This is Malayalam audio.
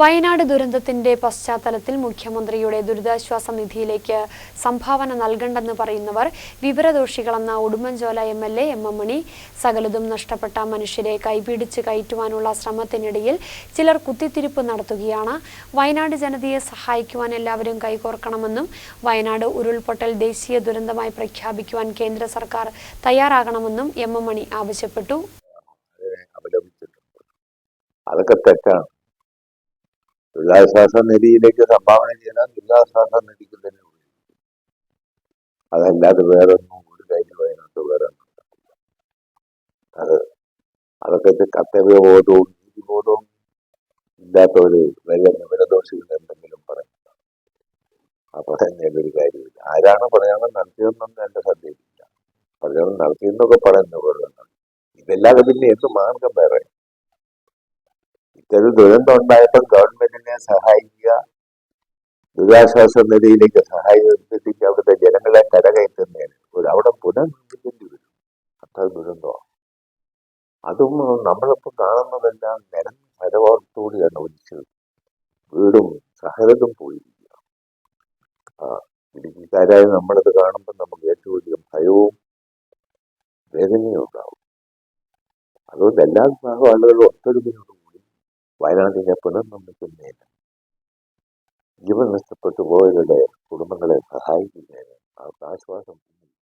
വയനാട് ദുരന്തത്തിന്റെ പശ്ചാത്തലത്തിൽ മുഖ്യമന്ത്രിയുടെ ദുരിതാശ്വാസ നിധിയിലേക്ക് സംഭാവന നൽകണ്ടെന്ന് പറയുന്നവർ വിവരദോഷികളെന്ന Udumbanchola M L A M M Mani സകലതും നഷ്ടപ്പെട്ട മനുഷ്യരെ കൈപിടിച്ച് കയറ്റുവാനുള്ള ശ്രമത്തിനിടയിൽ ചിലർ കുത്തിത്തിരിപ്പ് നടത്തുകയാണ്. വയനാട് ജനതയെ സഹായിക്കുവാൻ എല്ലാവരും കൈകോർക്കണമെന്നും വയനാട് ഉരുൾപൊട്ടൽ ദേശീയ ദുരന്തമായി പ്രഖ്യാപിക്കുവാൻ കേന്ദ്ര സർക്കാർ തയ്യാറാകണമെന്നും എം എം മണി ആവശ്യപ്പെട്ടു. അതൊക്കെ തെറ്റാണ്. ദുരിതാശ്വാസ നിധിയിലേക്ക് സംഭാവന ചെയ്താൽ ദുരിതാശ്വാസ നിധിക്ക് തന്നെ അതല്ലാതെ വേറെ ഒന്നും ഒരു കാര്യം അതിനകത്ത് വേറെ ഒന്നും. അത് അതൊക്കെ കർത്തവ്യബോധവും നീതിബോധവും ഇല്ലാത്ത ഒരു വല്ല വിവരദോഷികൾ എന്തെങ്കിലും പറയും. പറയുന്നതിന്റെ ഒരു കാര്യമില്ല. ആരാണ് പ്രചാരണം നടത്തിയതെന്നൊന്നും എന്റെ ശ്രദ്ധയിലില്ല. പ്രചാരണം നടത്തിയെന്നൊക്കെ പറയുന്ന പോലെ ഇതല്ലാതെ പിന്നെ എന്ത് മാർഗം വേറെ? ഇത്തരം ദുരന്തം ഉണ്ടായപ്പോൾ ഗവൺമെന്റിനെ സഹായിക്കുക. ദുരിതാശ്വാസ നിധിയിലേക്ക് സഹായിച്ചിട്ട് അവിടുത്തെ ജനങ്ങളെ കരകയറ്റുന്നതിന് ഒരു അവിടെ പുനർനിർമ്മിക്കേണ്ടി വരും. അത്ര ദുരന്തമാണ് അതും നമ്മളിപ്പോൾ കാണുന്നതെല്ലാം നിരം നിലവാരത്തോടെയാണ് ഒലിച്ചത്. വീടും സഹകരണം പോയിരിക്കുക. ആ ഇടുക്കിക്കാരായ നമ്മളത് കാണുമ്പോൾ നമുക്ക് ഏറ്റവും അധികം ഭയവും വേദനയും ഉണ്ടാവും. അതുകൊണ്ട് എല്ലാ ആളുകളും ഒത്തൊരുമയോടുകൂടി വയനാട്ടിനെ പുനർനിർമ്മിക്കുന്നതിന് ജീവൻ നഷ്ടപ്പെട്ടു പോയവരുടെ കുടുംബങ്ങളെ സഹായിക്കുന്നതിന് അവർക്ക് ആശ്വാസം